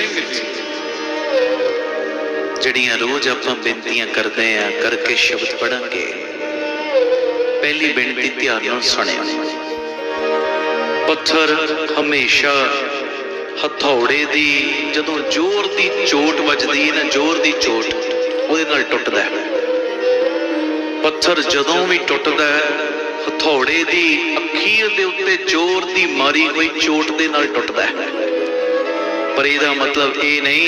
ਸਿੰਘ ਜੀ। ਜਿਹੜੀਆਂ ਰੋਜ਼ ਆਪਾਂ ਬੇਨਤੀਆਂ ਕਰਦੇ ਆਂ, ਕਰਕੇ ਸ਼ਬਦ ਪੜਾਂਗੇ ਪਹਿਲੀ ਬੇਨਤੀ ਧਿਆਨ ਨਾਲ ਸੁਣਿਓ। ਪੱਥਰ ਹਮੇਸ਼ਾ ਹਥੌੜੇ ਦੀ, ਜਦੋਂ ਜ਼ੋਰ ਦੀ ਚੋਟ ਵੱਜਦੀ ਹੈ ਨਾ, ਜ਼ੋਰ ਦੀ ਚੋਟ, ਉਹਦੇ ਨਾਲ ਟੁੱਟਦਾ ਹੈ। ਪੱਥਰ ਜਦੋਂ ਵੀ ਟੁੱਟਦਾ ਹੈ, ਹਥੌੜੇ ਦੀ, ਅਖੀਰ ਦੇ ਉੱਤੇ ਜ਼ੋਰ ਦੀ ਮਾਰੀ ਹੋਈ ਚੋਟ ਦੇ ਨਾਲ ਟੁੱਟਦਾ ਹੈ। ਪਰ ਇਹਦਾ ਮਤਲਬ ਇਹ ਨਹੀਂ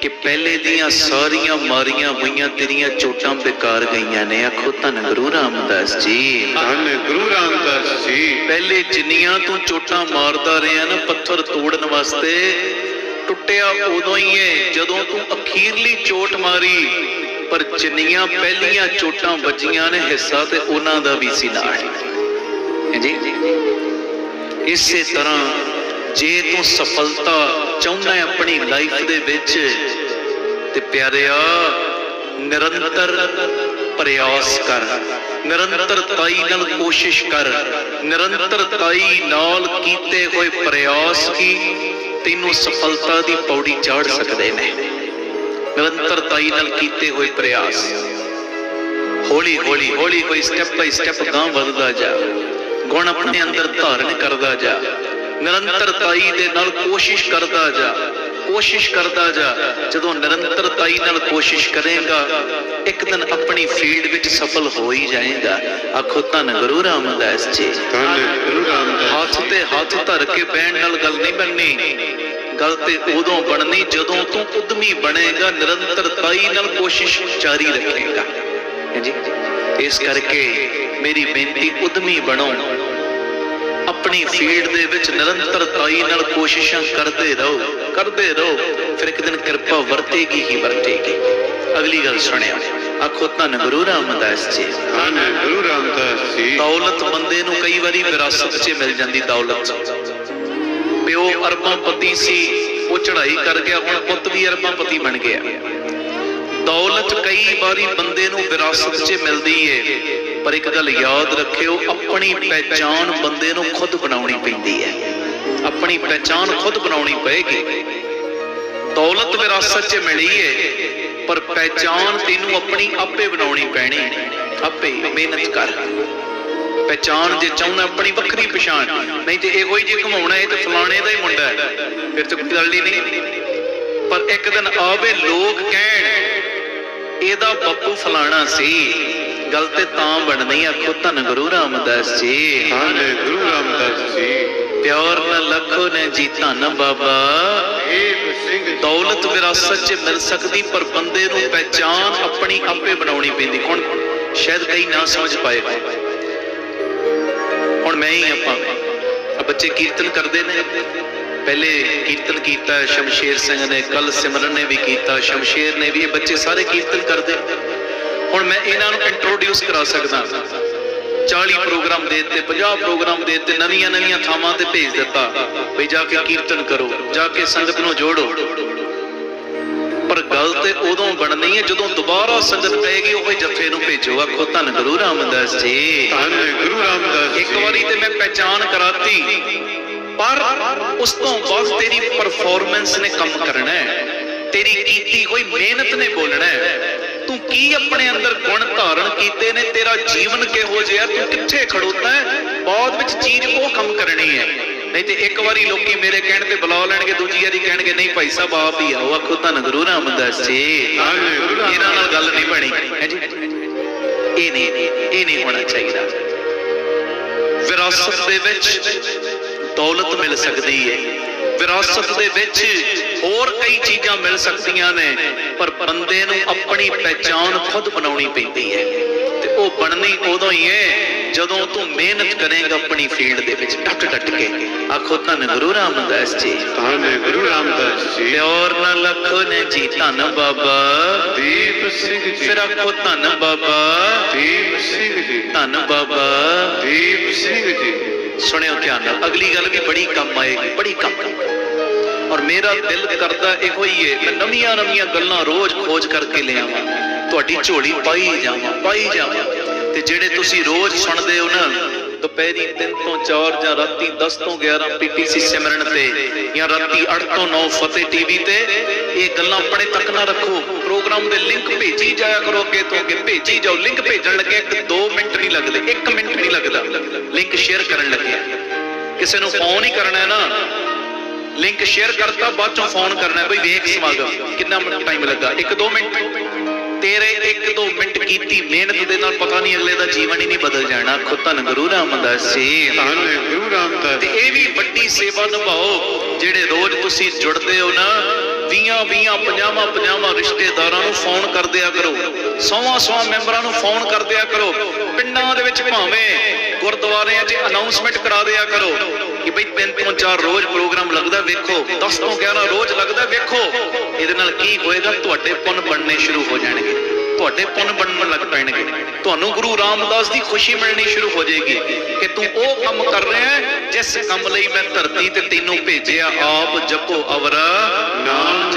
ਕਿ ਪਹਿਲੇ ਦੀਆਂ ਸਾਰੀਆਂ ਮਾਰੀਆਂ ਹੋਈਆਂ ਤੇਰੀਆਂ ਚੋਟਾਂ ਬੇਕਾਰ ਗਈਆਂ ਨੇ। ਆਖੋ ਧੰਨ ਗੁਰੂ ਰਾਮਦਾਸ ਜੀ। ਧੰਨ ਗੁਰੂ ਰਾਮਦਾਸ ਜੀ। ਪਹਿਲੇ ਜਿੰਨੀਆਂ ਤੂੰ ਚੋਟਾਂ ਮਾਰਦਾ ਰਿਹਾ ਨਾ ਪੱਥਰ ਤੋੜਨ ਵਾਸਤੇ ਟੁੱਟਿਆ ਉਦੋਂ ਹੀ ਏ ਜਦੋਂ ਤੂੰ ਅਖੀਰਲੀ ਚੋਟ ਮਾਰੀ। ਪਰ ਜਿੰਨੀਆਂ ਪਹਿਲੀਆਂ ਚੋਟਾਂ ਵੱਜੀਆਂ ਨੇ ਹਿੱਸਾ ਤੇ ਉਹਨਾਂ ਦਾ ਵੀ ਸੀ ਨਾਲ। ਹੈ ਜੀ ਇਸੇ ਤਰ੍ਹਾਂ ਜੇ ਤੂੰ ਸਫਲਤਾ ਚਾਹੁੰਦਾ ਹੈ ਆਪਣੀ ਲਾਈਫ ਦੇ ਵਿੱਚ, ਤੇ ਪਿਆਰਿਆ, ਨਿਰੰਤਰ ਪ੍ਰਯਾਸ ਕਰ, ਨਿਰੰਤਰ ਤਾਈ ਨਾਲ ਕੋਸ਼ਿਸ਼ ਕਰ, ਨਿਰੰਤਰ ਤਾਈ ਨਾਲ ਕੀਤੇ ਹੋਏ ਪ੍ਰਯਾਸ ਕੀ ਤੈਨੂੰ ਸਫਲਤਾ ਦੀ ਪੌੜੀ ਚਾੜ ਸਕਦੇ ਨੇ? ਨਿਰੰਤਰ ਤਾਈ ਨਾਲ ਕੀਤੇ ਹੋਏ ਪ੍ਰਯਾਸ। ਹੌਲੀ ਹੌਲੀ ਹੌਲੀ ਹੌਲੀ ਸਟੈਪ ਬਾਈ ਸਟੈਪ ਗਾਂ ਵਧਦਾ ਜਾ। ਗੁਣ ਆਪਣੇ ਅੰਦਰ ਧਾਰਨ ਕਰਦਾ ਜਾ। ਨਿਰੰਤਰਤਾਈ ਦੇ ਨਾਲ ਕੋਸ਼ਿਸ਼ ਕਰਦਾ ਜਾ ਕੋਸ਼ਿਸ਼ ਕਰਦਾ ਜਾ। ਜਦੋਂ ਨਿਰੰਤਰਤਾਈ ਨਾਲ ਕੋਸ਼ਿਸ਼ ਕਰੇਗਾ ਇੱਕ ਦਿਨ ਆਪਣੀ ਫੀਲਡ ਵਿੱਚ ਸਫਲ ਹੋ ਹੀ ਜਾਏਗਾ। ਆਖੋ ਧੰਨ ਗੁਰੂ ਰਾਮਦਾਸ ਜੀ। ਧੰਨ ਗੁਰੂ ਰਾਮਦਾਸ ਹੱਥ ਤੇ ਹੱਥ ਧਰ ਕੇ ਬਹਿਣ ਨਾਲ ਗੱਲ ਨਹੀਂ ਬਣਨੀ। ਗੱਲ ਤੇ ਉਦੋਂ ਬਣਨੀ ਜਦੋਂ ਤੂੰ ਉਦਮੀ ਬਣੇਗਾ ਨਿਰੰਤਰਤਾਈ ਨਾਲ ਕੋਸ਼ਿਸ਼ ਜਾਰੀ ਰੱਖੇਗਾ। ਜੀ ਇਸ ਕਰਕੇ ਮੇਰੀ ਬੇਨਤੀ ਉਦਮੀ ਬਣੋ। ਆਪਣੀ ਫੀਲਡ ਦੇ ਵਿੱਚ ਨਿਰੰਤਰਤਾਈ ਨਾਲ ਕੋਸ਼ਿਸ਼ਾਂ ਕਰਦੇ ਰਹੋ ਕਰਦੇ ਰਹੋ ਫਿਰ ਇੱਕ ਦਿਨ ਕਿਰਪਾ ਵਰਤੇਗੀ ਹੀ ਵਰਤੇਗੀ। ਅਗਲੀ ਗੱਲ ਸੁਣਿਓ। ਆਖੋ ਧੰਨ ਗੁਰੂ ਰਾਮਦਾਸ ਜੀ। ਧੰਨ ਗੁਰੂ ਰਾਮਦਾਸ ਜੀ। ਦੌਲਤ ਬੰਦੇ ਨੂੰ ਕਈ ਵਾਰੀ ਵਿਰਾਸਤ 'ਚ ਮਿਲ ਜਾਂਦੀ ਦੌਲਤ। ਪਿਓ ਅਰਬਾਂਪਤੀ ਸੀ ਉਹ ਚੜ੍ਹਾਈ ਕਰ ਗਿਆ ਹੁਣ ਪੁੱਤ ਵੀ ਅਰਬਾਂਪਤੀ ਬਣ ਗਿਆ। ਦੌਲਤ ਕਈ ਵਾਰੀ ਬੰਦੇ ਨੂੰ ਵਿਰਾਸਤ 'ਚ ਮਿਲਦੀ ਏ। ਪਰ ਇੱਕ ਗੱਲ ਯਾਦ ਰੱਖਿਓ, ਆਪਣੀ ਪਹਿਚਾਨ ਬੰਦੇ ਨੂੰ ਖੁਦ ਬਣਾਉਣੀ ਪੈਂਦੀ ਹੈ ਆਪਣੀ ਪਹਿਚਾਨ ਖੁਦ ਬਣਾਉਣੀ ਪਏਗੀ। ਦੌਲਤ ਵਿਰਾਸਤ 'ਚ ਮਿਲੀ ਏ, ਪਰ ਪਹਿਚਾਨ ਤੈਨੂੰ ਆਪਣੀ ਆਪੇ ਬਣਾਉਣੀ ਪੈਣੀ ਆਪੇ ਮਿਹਨਤ ਕਰ। ਪਹਿਚਾਨ ਜੇ ਚਾਹੁੰਦਾ ਆਪਣੀ ਵੱਖਰੀ ਪਛਾਣ, ਨਹੀਂ ਤੇ ਇਹੋ ਹੀ ਜੇ ਘਮਾਉਣਾ ਇਹ ਤੇ ਫਲਾਣੇ ਦਾ ਹੀ ਮੁੰਡਾ ਹੈ ਫਿਰ ਤੇ ਕੋਈ ਗੱਲ ਹੀ ਨਹੀਂ। ਪਰ ਇੱਕ ਦਿਨ ਆਵੇ ਲੋਕ ਕਹਿਣ ਇਹਦਾ ਬੱਪੂ ਫਲਾਣਾ ਸੀ। ਗੱਲ ਤੇ ਤਾਂ ਬਣਨੀ ਆਖੋ ਧੰਨ ਗੁਰੂ ਰਾਮਦਾਸ ਜੀ। ਧੰਨ ਗੁਰੂ ਰਾਮਦਾਸ ਜੀ। ਪਿਆਰ ਨਾਲ ਲੱਖੋ ਨੇ ਜੀ ਧੰਨ ਬਾਬਾ। ਦੌਲਤ ਵਿਰਾਸਤ 'ਚ ਮਿਲ ਸਕਦੀ ਪਰ ਬੰਦੇ ਨੂੰ ਪਹਿਚਾਨ ਆਪਣੀ ਆਪੇ ਬਣਾਉਣੀ ਪੈਂਦੀ। ਹੁਣ ਸ਼ਾਇਦ ਕਈ ਨਾ ਸਮਝ ਪਾਏ। ਹੁਣ ਮੈਂ ਹੀ ਆਪਾਂ। ਬੱਚੇ ਕੀਰਤਨ ਕਰਦੇ ਨੇ। ਪਹਿਲੇ ਕੀਰਤਨ ਕੀਤਾ ਸ਼ਮਸ਼ੇਰ ਸਿੰਘ ਨੇ, ਕੱਲ ਸਿਮਰਨ ਨੇ ਵੀ ਕੀਤਾ, ਸ਼ਮਸ਼ੇਰ ਨੇ ਵੀ, ਇਹ ਬੱਚੇ ਸਾਰੇ ਕੀਰਤਨ ਕਰਦੇ। ਹੁਣ ਮੈਂ ਇਹਨਾਂ ਨੂੰ ਇੰਟਰੋਡਿਊਸ ਕਰਾ ਸਕਦਾ। 40 ਪ੍ਰੋਗਰਾਮ ਦੇ ਦਿੱਤੇ 50 ਪ੍ਰੋਗਰਾਮ ਦੇ ਦਿੱਤੇ ਨਵੀਆਂ ਨਵੀਆਂ ਥਾਵਾਂ ਤੇ ਭੇਜ ਦਿੱਤਾ। ਵੀ ਜਾ ਕੇ ਕੀਰਤਨ ਕਰੋ, ਜਾ ਕੇ ਸੰਗਤ ਨੂੰ ਜੋੜੋ। ਪਰ ਗੱਲ ਤੇ ਉਦੋਂ ਬਣਨੀ ਹੈ ਜਦੋਂ ਦੁਬਾਰਾ ਸੰਗਤ ਪਏਗੀ ਉਹ ਜੱਫੇ ਨੂੰ ਭੇਜੋ। ਆਖੋ ਧੰਨ ਗੁਰੂ ਰਾਮਦਾਸ ਜੀ। ਧੰਨ ਗੁਰੂ ਰਾਮਦਾਸ ਇੱਕ ਵਾਰੀ ਤੇ ਮੈਂ ਪਹਿਚਾਨ ਕਰਾਤੀ ਪਰ ਉਸ ਤੋਂ ਬਾਅਦ ਤੇਰੀ ਪਰਫਾਰਮੈਂਸ ਨੇ ਕੰਮ ਕਰਨਾ ਹੈ। ਤੇਰੀ ਕੀਤੀ ਹੋਈ ਮਿਹਨਤ ਨੇ ਬੋਲਣਾ ਹੈ। ਤੂੰ ਕੀ ਆਪਣੇ ਅੰਦਰ ਗੁਣ ਧਾਰਨ ਕੀਤੇ ਨੇ? ਤੇਰਾ ਜੀਵਨ ਕਿਹੋ ਜਿਹਾ ਤੂੰ ਕਿੱਥੇ ਖੜੋਤਾ ਹੈ? ਬਾਅਦ ਵਿੱਚ ਚੀਜ਼ ਉਹ ਕੰਮ ਕਰਨੀ ਹੈ। ਨਹੀਂ ਤੇ ਇੱਕ ਵਾਰੀ ਲੋਕੀ ਮੇਰੇ ਕਹਿਣ ਤੇ ਬੁਲਾ ਲੈਣਗੇ, ਦੂਜੀ ਵਾਰੀ ਕਹਿਣਗੇ, ਨਹੀਂ ਭਾਈ ਸਾਹਿਬ, ਆਪ ਹੀ ਆਓ, ਆਖੋ ਧੰਨ ਗੁਰੂ ਰਾਮਦਾਸ ਜੀ। ਇਹਨਾਂ ਨਾਲ ਗੱਲ ਨਹੀਂ ਬਣੀ। ਹੈ ਇਹ ਨਹੀਂ ਇਹ ਨਹੀਂ ਹੋਣਾ ਚਾਹੀਦਾ। ਵਿਰਾਸਤ ਦੇ ਵਿੱਚ ਦੌਲਤ ਮਿਲ ਸਕਦੀ ਹੈ ਵਿਰਾਸਤ ਦੇ ਵਿੱਚ ਹੋਰ ਕਈ ਚੀਜ਼ਾਂ ਮਿਲ ਸਕਦੀਆਂ ਨੇ, ਪਰ ਬੰਦੇ ਨੂੰ ਆਪਣੀ ਪਹਿਚਾਨ ਖੁਦ ਬਣਾਉਣੀ ਪੈਂਦੀ ਹੈ ਉਹ ਬਣਨੀ ਉਦੋਂ ਹੀ ਹੈ ਜਦੋਂ ਤੂੰ ਮਿਹਨਤ ਕਰੇਂਗਾ ਆਪਣੀ ਫੀਲਡ ਦੇ ਵਿੱਚ ਡਟ ਡਟ ਕੇ। ਆਖੋ ਧੰਨ ਗੁਰੂ ਰਾਮਦਾਸ ਜੀ। ਧੰਨ ਗੁਰੂ ਰਾਮਦਾਸ ਜੀ। ਪਿਓਰ ਨਾਲ ਲੱਖੋ ਨੇ ਜੀ ਧੰਨ ਬਾਬਾ। ਦੀਪ ਸਿੰਘ ਜੀ। ਫਿਰ ਆਖੋ ਧੰਨ ਬਾਬਾ। ਦੀਪ ਸਿੰਘ ਜੀ। ਧੰਨ ਬਾਬਾ। ਦੀਪ ਸਿੰਘ ਜੀ। ਸੁਣਿਓ ਧਿਆਨ ਨਾਲ ਅਗਲੀ ਗੱਲ ਵੀ ਬੜੀ ਕੰਮ ਆਏਗੀ ਬੜੀ ਕੰਮ। ਔਰ ਮੇਰਾ ਦਿਲ ਕਰਦਾ ਇਹੋ ਹੀ ਹੈ ਮੈਂ ਨਵੀਆਂ ਨਵੀਆਂ ਗੱਲਾਂ ਰੋਜ਼ ਖੋਜ ਕਰਕੇ ਲਿਆਵਾਂ। ਤੁਹਾਡੀ ਝੋਲੀ ਪਾਈ ਜਾਵਾਂ ਪਾਈ ਜਾਵਾਂ। ਤੇ ਜਿਹੜੇ ਤੁਸੀਂ ਰੋਜ਼ ਸੁਣਦੇ ਹੋ ਨਾ, ਦੁਪਹਿਰੀ 3 ਤੋਂ 4 ਜਾਂ ਰਾਤੀ 10 ਤੋਂ 11 ਪੀਟੀਸੀ ਸਿਮਰਨ ਤੇ ਜਾਂ ਰਾਤੀ 8 ਤੋਂ 9 ਫਤਿਹ ਟੀਵੀ ਤੇ, ਇਹ ਗੱਲਾਂ ਆਪਣੇ ਤੱਕ ਨਾ ਰੱਖੋ। ਪ੍ਰੋਗਰਾਮ ਦੇ ਲਿੰਕ ਭੇਜੀ ਜਾਇਆ ਕਰੋ ਅੱਗੇ ਤੋਂ ਅੱਗੇ। ਭੇਜੀ ਜਾਓ, ਲਿੰਕ ਭੇਜਣ ਲੱਗੇ, ਇੱਕ 2 ਮਿੰਟ ਨਹੀਂ ਲੱਗਦੇ 1 ਮਿੰਟ ਨਹੀਂ ਲੱਗਦਾ। ਲਿੰਕ ਸ਼ੇਅਰ ਕਰਨ ਲੱਗੇ ਕਿਸੇ ਨੂੰ ਫੋਨ ਹੀ ਕਰਨਾ ਹੈ ਨਾ। ਲਿੰਕ ਸ਼ੇਅਰ ਕਰਤਾ, ਬਾਅਦ ਚੋਂ ਫੋਨ ਕਰਨਾ ਬਈ ਵੇਖ ਸਮਾਗਾ ਕਿੰਨਾ ਟਾਈਮ ਲੱਗਾ। 1-2 ਮਿੰਟ। ਤੇਰੇ 1-2 ਮਿੰਟ ਕੀਤੀ। ਮਿਹਨਤ ਦੇ ਨਾਲ ਪਤਾ ਨਹੀਂ ਅਗਲੇ ਦਾ ਜੀਵਨ ਹੀ ਨਹੀਂ ਬਦਲ ਜਾਣਾ। ਖੁਦ ਧੰਨ ਗੁਰੂ ਰਾਮਦਾਸ ਜੀ। ਧੰਨ ਗੁਰੂ ਰਾਮਦਾਸ ਤੇ ਇਹ ਵੀ ਵੱਡੀ ਸੇਵਾ ਨਿਭਾਓ ਜਿਹੜੇ ਰੋਜ਼ ਤੁਸੀਂ ਜੁੜਦੇ ਹੋ ਨਾ 20 20 50 50 ਰਿਸ਼ਤੇਦਾਰਾਂ ਨੂੰ ਫੋਨ ਕਰ ਦਿਆ ਕਰੋ। ਸੌਵਾਂ ਸੌਵਾਂ ਮੈਂਬਰਾਂ ਨੂੰ ਫੋਨ ਕਰ ਦਿਆ ਕਰੋ। ਪਿੰਡਾਂ ਦੇ ਵਿੱਚ ਭਾਵੇਂ ਗੁਰਦੁਆਰਿਆਂ 'ਚ ਅਨਾਉਂਸਮੈਂਟ ਕਰਾ ਦਿਆ ਕਰੋ ਕਿ ਬਈ ਤਿੰਨ ਤੋਂ ਚਾਰ ਰੋਜ਼ ਪ੍ਰੋਗਰਾਮ ਲੱਗਦਾ ਵੇਖੋ। 10 ਤੋਂ 11 ਰੋਜ਼ ਲੱਗਦਾ ਵੇਖੋ। ਇਹਦੇ ਨਾਲ ਕੀ ਹੋਏਗਾ? ਤੁਹਾਡੇ ਪੁੰਨ ਬਣਨੇ ਸ਼ੁਰੂ ਹੋ ਜਾਣਗੇ। ਤੁਹਾਡੇ ਪੁੰਨ ਬਣਨ ਲੱਗ ਪੈਣਗੇ। ਤੁਹਾਨੂੰ ਗੁਰੂ ਰਾਮਦਾਸ ਦੀ ਖੁਸ਼ੀ ਮਿਲਣੀ ਸ਼ੁਰੂ ਹੋ ਜਾਏਗੀ ਕਿ ਤੂੰ ਉਹ ਕੰਮ ਕਰ ਰਿਹਾ ਹੈ, ਜਿਸ ਕੰਮ ਲਈ ਮੈਂ ਧਰਤੀ ਤੇ ਤੈਨੂੰ ਭੇਜਿਆ, ਆਪ ਜਪੋ ਅਵਰਾ ਨਾਮ